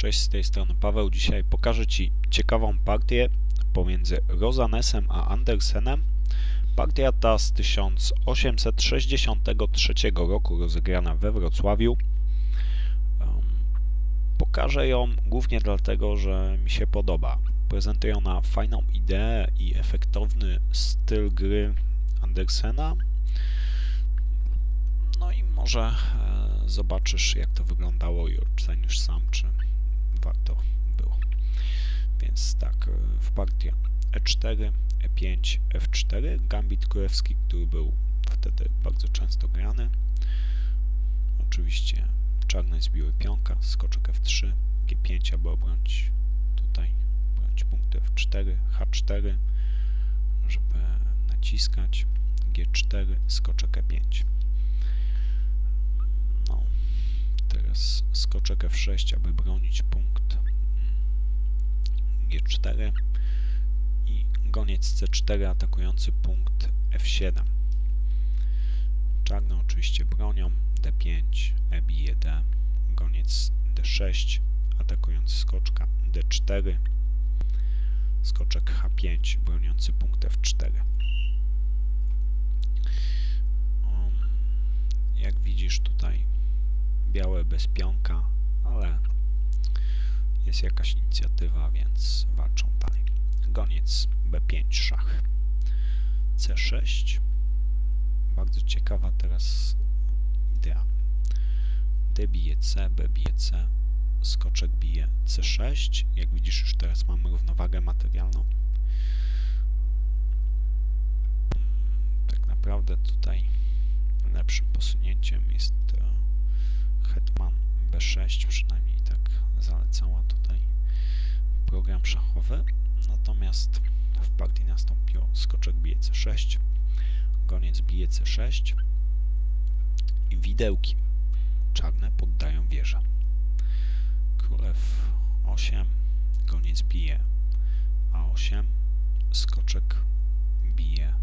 Cześć, z tej strony Paweł. Dzisiaj pokażę Ci ciekawą partię pomiędzy Rosanesem a Andersenem. Partia ta z 1863 roku rozegrana we Wrocławiu. Pokażę ją głównie dlatego, że mi się podoba. Prezentuje ona fajną ideę i efektowny styl gry Andersena. No i może e, zobaczysz jak to wyglądało i ocenisz sam, czy warto było. Więc tak, e, w partii E4, E5, F4, gambit królewski, który był wtedy bardzo często grany. Oczywiście czarne zbiły pionka, skoczek F3, G5, aby obronić tutaj, bronić punkty F4, H4, żeby naciskać, G4, skoczek E5. No, teraz skoczek F6, aby bronić punkt G4 i goniec C4 atakujący punkt F7. Czarne oczywiście bronią D5, E bije D, goniec D6 atakujący skoczka D4, skoczek H5 broniący punkt F4. Um, jak widzisz tutaj białe bez pionka, ale jest jakaś inicjatywa, więc walczą dalej. Goniec B5 szach. C6. Bardzo ciekawa teraz idea. D bije C, B bije C, skoczek bije C6. Jak widzisz już teraz mamy równowagę materialną. Tak naprawdę tutaj lepszym posunięciem jest hetman B6, przynajmniej tak zalecała tutaj program szachowy. Natomiast w partii nastąpiło skoczek bije C6, goniec bije C6 i widełki czarne poddają wieżę. Królew 8, goniec bije A8, skoczek bije,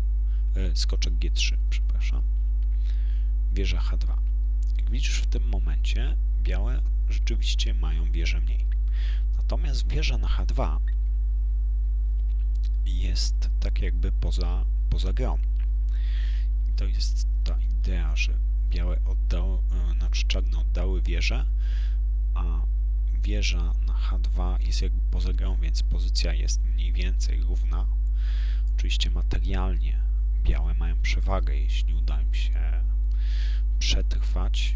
e, skoczek G3, przepraszam, wieża H2. Jak widzisz w tym momencie białe rzeczywiście mają wieżę mniej. Natomiast wieża na H2 jest tak jakby poza, poza grą. I to jest ta idea, że białe oddały, znaczy czarne oddały wieżę, a wieża na H2 jest jakby poza grą, więc pozycja jest mniej więcej równa. Oczywiście materialnie białe mają przewagę, jeśli uda im się przetrwać,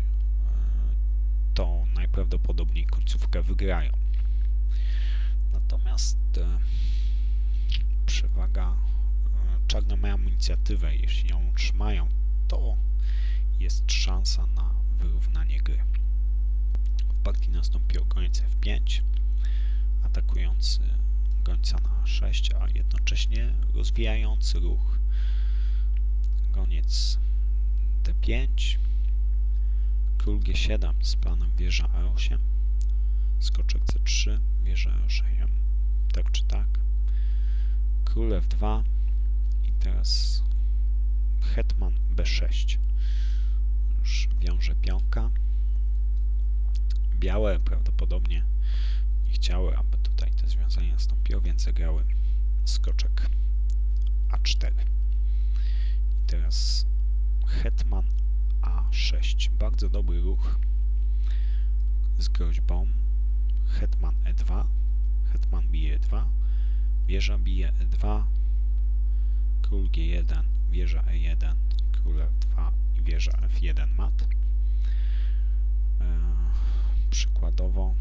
to najprawdopodobniej końcówkę wygrają. Natomiast e, przewaga e, czarne mają inicjatywę, jeśli ją utrzymają, to jest szansa na wyrównanie gry. W partii nastąpił goniec F5, atakujący gońca na 6, a jednocześnie rozwijający ruch goniec D5, król G7 z planem wieża E8, skoczek C3, wieża E8, tak czy tak, król F2 i teraz hetman B6. Już wiąże pionka. Białe prawdopodobnie nie chciały, aby tutaj te związanie nastąpiło, więc zagrały skoczek A4. I teraz hetman A6. Bardzo dobry ruch z groźbą. Hetman E2. Hetman bije E2. Wieża bije E2. Król G1. Wieża E1. Król F2 i wieża F1 mat. E, przykładowo,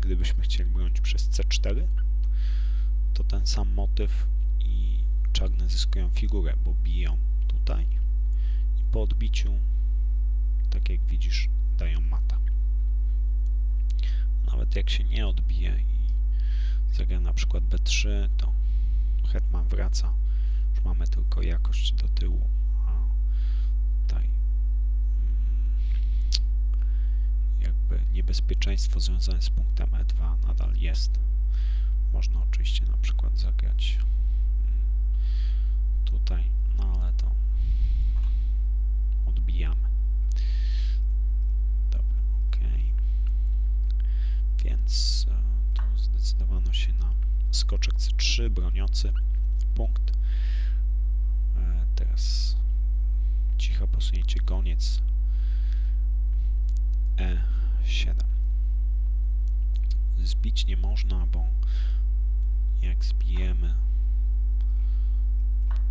gdybyśmy chcieli bronić przez C4, to ten sam motyw i czarne zyskują figurę, bo biją tutaj po odbiciu, tak jak widzisz, dają mata. Nawet jak się nie odbije i zagra na przykład B3, to hetman wraca. Już mamy tylko jakość do tyłu, a tutaj mm, jakby niebezpieczeństwo związane z punktem E2 nadal jest. Można oczywiście na przykład zagrać mm, tutaj, no ale to odbijamy. Dobra, ok. Skoczek C3 broniący punkt. E, teraz ciche posunięcie goniec E7. Zbić nie można, bo jak zbijemy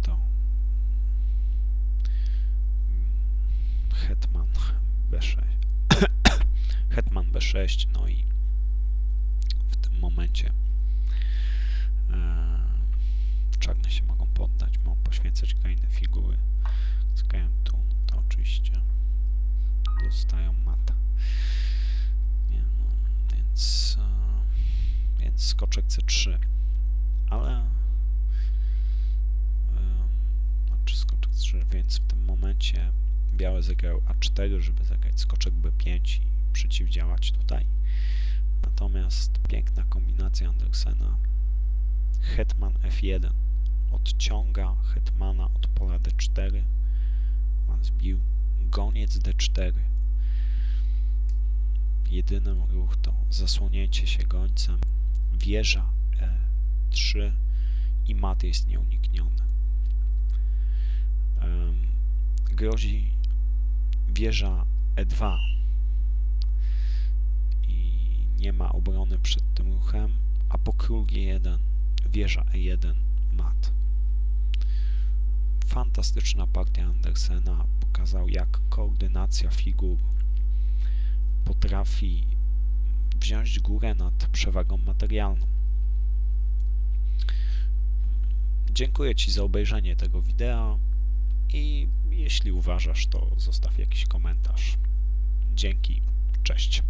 to hetman B6 hetman B6 no i momencie. E, czarne się mogą poddać, mogą poświęcać kolejne figury. Skają tu, no to oczywiście dostają mata. Nie, no, więc e, więc skoczek C3 ale em, znaczy skoczek C3, więc w tym momencie białe zagrały A4, żeby zagrać skoczek B5 i przeciwdziałać tutaj. Natomiast piękna kombinacja Andersena. Hetman F1 odciąga hetmana od pola D4 pan zbił goniec D4 jedyny ruch to zasłonięcie się gońcem. Wieża E3 i mat jest nieunikniony. Grozi wieża E2 i nie ma obrony przed tym ruchem, a po król G1 wieża E1 mat. Fantastyczna partia Andersena pokazał jak koordynacja figur potrafi wziąć górę nad przewagą materialną. Dziękuję Ci za obejrzenie tego wideo i jeśli uważasz, to zostaw jakiś komentarz. Dzięki, cześć.